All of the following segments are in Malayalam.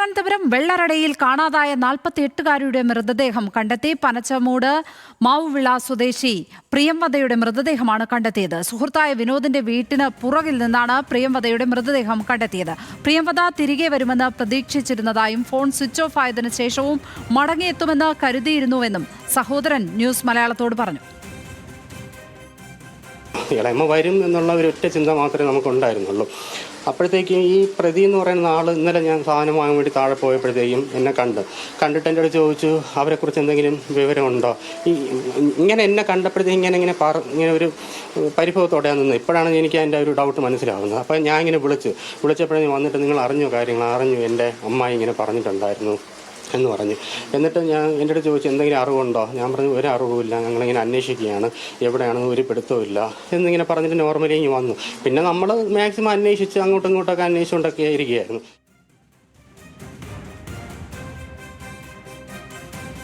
തിരുവനന്തപുരം വെള്ളറടയിൽ കാണാതായ നാൽപ്പത്തി എട്ടുകാരിയുടെ മൃതദേഹം കണ്ടെത്തി പനച്ചമൂട് മാവുവിള സ്വദേശി പ്രിയംവദയുടെ മൃതദേഹമാണ് കണ്ടെത്തിയത്. സുഹൃത്തായ വിനോദിന്റെ വീട്ടിന് പുറകിൽ നിന്നാണ് പ്രിയംവദയുടെ മൃതദേഹം കണ്ടെത്തിയത്. പ്രിയംവദ തിരികെ വരുമെന്ന് പ്രതീക്ഷിച്ചിരുന്നതായും ഫോൺ സ്വിച്ച് ഓഫ് ആയതിനു ശേഷവും മടങ്ങിയെത്തുമെന്ന് കരുതിയിരുന്നുവെന്നും സഹോദരൻ ന്യൂസ് മലയാളത്തോട് പറഞ്ഞു. ഇളയമ്മ വരും എന്നുള്ള ഒരു ഒറ്റ ചിന്ത മാത്രമേ നമുക്ക് ഉണ്ടായിരുന്നുള്ളൂ അപ്പോഴത്തേക്കും ഈ പ്രതി എന്ന് പറയുന്ന ആൾ ഇന്നലെ ഞാൻ സാധനം വാങ്ങാൻ വേണ്ടി താഴെ പോയപ്പോഴത്തേക്കും എന്നെ കണ്ട്. കണ്ടിട്ട് എന്റെ അടുത്ത് ചോദിച്ചു അവരെക്കുറിച്ച് എന്തെങ്കിലും വിവരമുണ്ടോ? ഈ ഇങ്ങനെ എന്നെ കണ്ടപ്പോഴത്തേക്കും ഇങ്ങനെ ഇങ്ങനെ പറ ഇങ്ങനെ ഒരു പരിഭവത്തോടെയാണ് നിന്ന്. ഇപ്പോഴാണ് എനിക്ക് അതിന്റെ ഒരു ഡൗട്ട് മനസ്സിലാവുന്നത്. അപ്പോൾ ഞാൻ ഇങ്ങനെ വിളിച്ച് വിളിച്ചപ്പോഴേ വന്നിട്ട് നിങ്ങൾ അറിഞ്ഞോ കാര്യങ്ങൾ അറിഞ്ഞു? എന്റെ അമ്മായി ഇങ്ങനെ പറഞ്ഞിട്ടുണ്ടായിരുന്നു. എന്ന് പറഞ്ഞു. എന്നിട്ട് ഞാൻ എന്റെ അടുത്ത് ചോദിച്ചു എന്തെങ്കിലും അറിവുണ്ടോ? ഞാൻ പറഞ്ഞു ഒരു അറിവുമില്ല. ഞങ്ങളിങ്ങനെ അന്വേഷിക്കുകയാണ്. എവിടെയാണെന്ന് ഒരു പിടുത്തമില്ല എന്നിങ്ങനെ പറഞ്ഞിട്ട് നോർമലി ഇങ്ങ് വന്നു. പിന്നെ നമ്മൾ മാക്സിമം അന്വേഷിച്ച് അങ്ങോട്ടും ഇങ്ങോട്ടൊക്കെ അന്വേഷിച്ചുകൊണ്ടൊക്കെ ഇരിക്കുകയായിരുന്നു.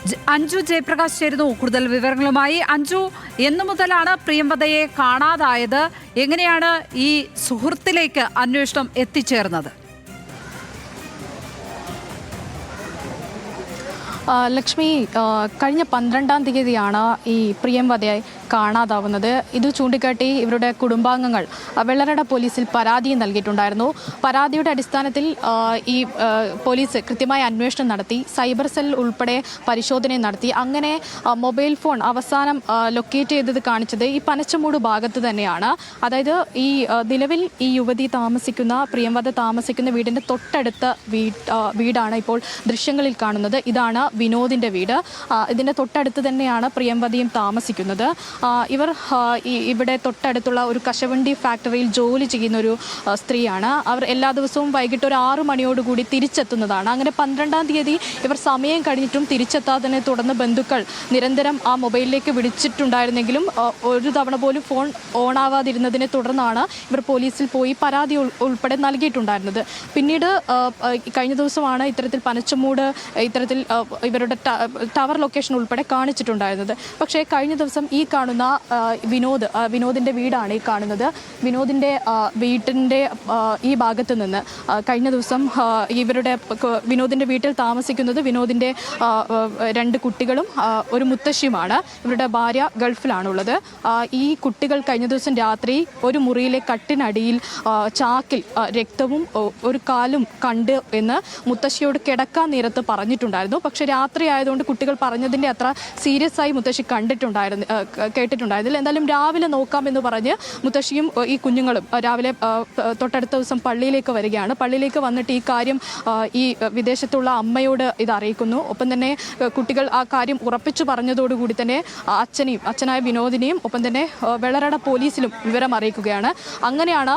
ജ- അഞ്ജു ജയപ്രകാശ് ചേരുന്നു കൂടുതൽ വിവരങ്ങളുമായി. അഞ്ജു എന്നു മുതലാണ് പ്രിയംവതയെ കാണാതായത്. എങ്ങനെയാണ് ഈ സുഹൃത്തിലേക്ക് അന്വേഷണം എത്തിച്ചേർന്നത്? ലക്ഷ്മി കഴിഞ്ഞ പന്ത്രണ്ടാം തീയതിയാണ് ഈ പ്രിയംവദയെ കാണാതാവുന്നത്. ഇത് ചൂണ്ടിക്കാട്ടി ഇവരുടെ കുടുംബാംഗങ്ങൾ വെള്ളരട പോലീസിൽ പരാതി നൽകിയിട്ടുണ്ടായിരുന്നു. പരാതിയുടെ അടിസ്ഥാനത്തിൽ ഈ പോലീസ് കൃത്യമായ അന്വേഷണം നടത്തി സൈബർ സെൽ ഉൾപ്പെടെ പരിശോധന നടത്തി. അങ്ങനെ മൊബൈൽ ഫോൺ അവസാനം ലൊക്കേറ്റ് ചെയ്തത് കാണിച്ചത് ഈ പനച്ചമൂട് ഭാഗത്ത് തന്നെയാണ്. അതായത് ഈ നിലവിൽ ഈ യുവതി താമസിക്കുന്ന പ്രിയംവദ താമസിക്കുന്ന വീടിന്റെ തൊട്ടടുത്ത വീടാണ് ഇപ്പോൾ ദൃശ്യങ്ങളിൽ കാണുന്നത്. ഇതാണ് വിനോദിന്റെ വീട്. ഇതിന്റെ തൊട്ടടുത്ത് തന്നെയാണ് പ്രിയംവതിയും താമസിക്കുന്നത്. ഇവർ ഇവിടെ തൊട്ടടുത്തുള്ള ഒരു കശവണ്ടി ഫാക്ടറിയിൽ ജോലി ചെയ്യുന്ന ഒരു സ്ത്രീയാണ്. അവർ എല്ലാ ദിവസവും വൈകിട്ട് ഒരു ആറു മണിയോടുകൂടി തിരിച്ചെത്തുന്നതാണ്. അങ്ങനെ പന്ത്രണ്ടാം തീയതി ഇവർ സമയം കഴിഞ്ഞിട്ടും തിരിച്ചെത്താത്തതിനെ തുടർന്ന് ബന്ധുക്കൾ നിരന്തരം ആ മൊബൈലിലേക്ക് വിളിച്ചിട്ടുണ്ടായിരുന്നെങ്കിലും ഒരു തവണ പോലും ഫോൺ ഓൺ ആവാതിരുന്നതിനെ തുടർന്നാണ് ഇവർ പോലീസിൽ പോയി പരാതി ഉൾ- ഉൾപ്പെടെ നൽകിയിട്ടുണ്ടായിരുന്നത്. പിന്നീട് കഴിഞ്ഞ ദിവസമാണ് ഇത്തരത്തിൽ പനച്ചമൂട് ഇത്തരത്തിൽ ഇവരുടെ ടവർ ലൊക്കേഷൻ ഉൾപ്പെടെ കാണിച്ചിട്ടുണ്ടായിരുന്നത്. പക്ഷേ കഴിഞ്ഞ ദിവസം ഈ കാണുന്ന ആ, വിനോദ് വിനോദിന്റെ വീടാണ് ഈ കാണുന്നത്. വിനോദിന്റെ വീട്ടിന്റെ ഈ ഭാഗത്ത് നിന്ന് കഴിഞ്ഞ ദിവസം ഇവരുടെ വിനോദിന്റെ വീട്ടിൽ താമസിക്കുന്നത് വിനോദിന്റെ രണ്ട് കുട്ടികളും ഒരു മുത്തശ്ശിയുമാണ്. ഇവരുടെ ഭാര്യ ഗൾഫിലാണുള്ളത്. ഈ കുട്ടികൾ കഴിഞ്ഞ ദിവസം രാത്രി ഒരു മുറിയിലെ കട്ടിനടിയിൽ ചാക്കിൽ രക്തവും ഒരു കാലും കണ്ട് എന്ന് മുത്തശ്ശിയോട് കിടക്കാൻ നേരത്ത് പറഞ്ഞിട്ടുണ്ടായിരുന്നു. പക്ഷേ രാത്രി ആയതുകൊണ്ട് കുട്ടികൾ പറഞ്ഞതിന്റെ അത്ര സീരിയസ് ആയി മുത്തശ്ശി കണ്ടിട്ടുണ്ടായിരുന്നു ആ, അതിൽ എന്തായാലും രാവിലെ നോക്കാം എന്ന് പറഞ്ഞ് മുത്തശ്ശിയും ഈ കുഞ്ഞുങ്ങളും രാവിലെ തൊട്ടടുത്ത ദിവസം പള്ളിയിലേക്ക് വരികയാണ്. പള്ളിയിലേക്ക് വന്നിട്ട് ഈ കാര്യം ഈ വിദേശത്തുള്ള അമ്മയോട് ഇത് അറിയിക്കുന്നു. ഒപ്പം തന്നെ കുട്ടികൾ ആ കാര്യം ഉറപ്പിച്ചു പറഞ്ഞതോടുകൂടി തന്നെ അച്ഛനെയും അച്ഛനായ വിനോദിനെയും ഒപ്പം തന്നെ വെള്ളറട പോലീസിലും വിവരം അറിയിക്കുകയാണ്. അങ്ങനെയാണ്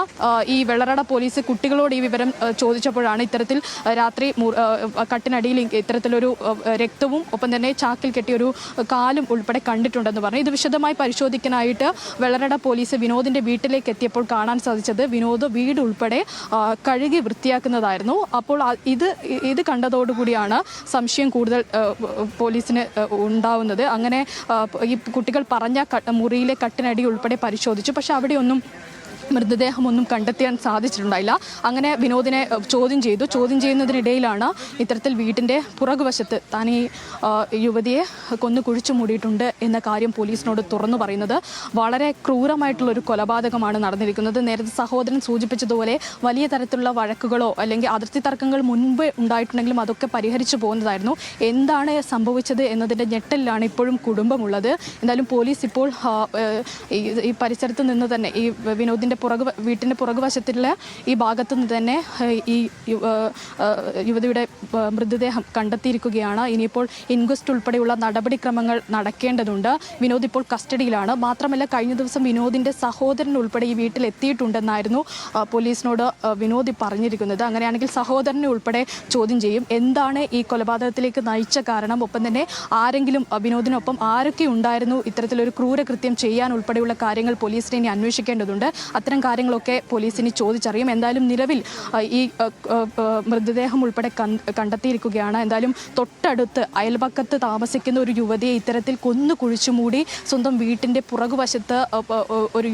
ഈ വെള്ളറട പോലീസ് കുട്ടികളോട് ഈ വിവരം ചോദിച്ചപ്പോഴാണ് ഇത്തരത്തിൽ രാത്രി കട്ടിനടിയിൽ ഇത്തരത്തിലൊരു രക്തവും ഒപ്പം തന്നെ ചാക്കിൽ കെട്ടിയൊരു കാലും ഉൾപ്പെടെ കണ്ടിട്ടുണ്ടെന്ന് പറഞ്ഞു. ഇത് വിശദമായി പരിശോധിക്കാനായിട്ട് വെള്ളരട പോലീസ് വിനോദിന്റെ വീട്ടിലേക്ക് എത്തിയപ്പോൾ കാണാൻ സാധിച്ചത് വിനോദ് വീട് ഉൾപ്പെടെ കഴുകി വൃത്തിയാക്കുന്നതായിരുന്നു. അപ്പോൾ ഇത് ഇത് കണ്ടതോടുകൂടിയാണ് സംശയം കൂടുതൽ പോലീസിന് ഉണ്ടാവുന്നത്. അങ്ങനെ ഈ കുട്ടികൾ പറഞ്ഞ മുറിയിലെ കട്ടിനടി ഉൾപ്പെടെ പരിശോധിച്ചു. പക്ഷെ അവിടെയൊന്നും മൃതദേഹമൊന്നും കണ്ടെത്താൻ സാധിച്ചിട്ടുണ്ടായില്ല. അങ്ങനെ വിനോദിനെ ചോദ്യം ചെയ്തു. ചോദ്യം ചെയ്യുന്നതിനിടയിലാണ് ഇത്തരത്തിൽ വീട്ടിന്റെ പുറകുവശത്ത് താൻ ഈ യുവതിയെ കൊന്നു കുഴിച്ചു മൂടിയിട്ടുണ്ട് എന്ന കാര്യം പോലീസിനോട് തുറന്നു പറയുന്നത് വളരെ ക്രൂരമായിട്ടുള്ളൊരു കൊലപാതകമാണ് നടന്നിരിക്കുന്നത്. നേരത്തെ സഹോദരൻ സൂചിപ്പിച്ചതുപോലെ വലിയ തരത്തിലുള്ള വഴക്കുകളോ അല്ലെങ്കിൽ അതിർത്തി തർക്കങ്ങൾ മുൻപ് ഉണ്ടായിട്ടുണ്ടെങ്കിലും അതൊക്കെ പരിഹരിച്ചു പോകുന്നതായിരുന്നു. എന്താണ് സംഭവിച്ചത് എന്നതിന്റെ ഞെട്ടലിലാണ് ഇപ്പോഴും കുടുംബമുള്ളത്. എന്തായാലും പോലീസ് ഇപ്പോൾ ഈ- പരിസരത്ത് നിന്ന് തന്നെ ഈ വിനോദിന്റെ പുറകു വീട്ടിന്റെ പുറകുവശത്തുള്ള ഈ ഭാഗത്തു നിന്ന് തന്നെ ഈ യുവതിയുടെ മൃതദേഹം കണ്ടെത്തിയിരിക്കുകയാണ്. ഇനിയിപ്പോൾ ഇൻക്വസ്റ്റ് ഉൾപ്പെടെയുള്ള നടപടിക്രമങ്ങൾ നടക്കേണ്ടതുണ്ട്. വിനോദ് ഇപ്പോൾ കസ്റ്റഡിയിലാണ്. മാത്രമല്ല കഴിഞ്ഞ ദിവസം വിനോദിന്റെ സഹോദരൻ ഉൾപ്പെടെ ഈ വീട്ടിൽ എത്തിയിട്ടുണ്ടെന്നായിരുന്നു പോലീസിനോട് വിനോദ് പറഞ്ഞിരിക്കുന്നത്. അങ്ങനെയാണെങ്കിൽ സഹോദരനെ ഉൾപ്പെടെ ചോദ്യം ചെയ്യും. എന്താണ് ഈ കൊലപാതകത്തിലേക്ക് നയിച്ച കാരണം? ഒപ്പം തന്നെ ആരെങ്കിലും വിനോദിനൊപ്പം ആരൊക്കെ ഉണ്ടായിരുന്നു? ഇത്തരത്തിലൊരു ക്രൂരകൃത്യം ചെയ്യാൻ ഉൾപ്പെടെയുള്ള കാര്യങ്ങൾ പോലീസിനെ ഇനി അന്വേഷിക്കേണ്ടതുണ്ട്. അത്തരം ഇത്തരം കാര്യങ്ങളൊക്കെ പോലീസിന് ചോദിച്ചറിയും. എന്തായാലും നിലവിൽ ഈ മൃതദേഹം ഉൾപ്പെടെ കണ്ടെത്തിയിരിക്കുകയാണ്. എന്തായാലും തൊട്ടടുത്ത് അയൽപക്കത്ത് താമസിക്കുന്ന ഒരു യുവതിയെ ഇത്തരത്തിൽ കൊന്നു കുഴിച്ചു മൂടി സ്വന്തം വീട്ടിന്റെ പുറകുവശത്ത് ഒരു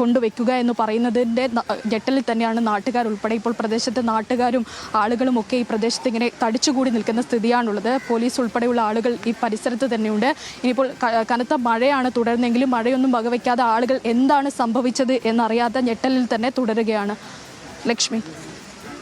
കൊണ്ടുവയ്ക്കുക എന്ന് പറയുന്നതിന്റെ ഞെട്ടലിൽ തന്നെയാണ് നാട്ടുകാർ ഉൾപ്പെടെ. ഇപ്പോൾ പ്രദേശത്തെ നാട്ടുകാരും ആളുകളും ഒക്കെ ഈ പ്രദേശത്ത് ഇങ്ങനെ തടിച്ചുകൂടി നിൽക്കുന്ന സ്ഥിതിയാണുള്ളത്. പോലീസ് ഉൾപ്പെടെയുള്ള ആളുകൾ ഈ പരിസരത്ത് തന്നെയുണ്ട്. ഇനിയിപ്പോൾ കനത്ത മഴയാണ് തുടരുന്നെങ്കിലും മഴയൊന്നും വകവയ്ക്കാതെ ആളുകൾ എന്താണ് സംഭവിച്ചത് എന്നറിയാത്ത ഞെട്ടലിൽ തന്നെ തുടരുകയാണ് ലക്ഷ്മി.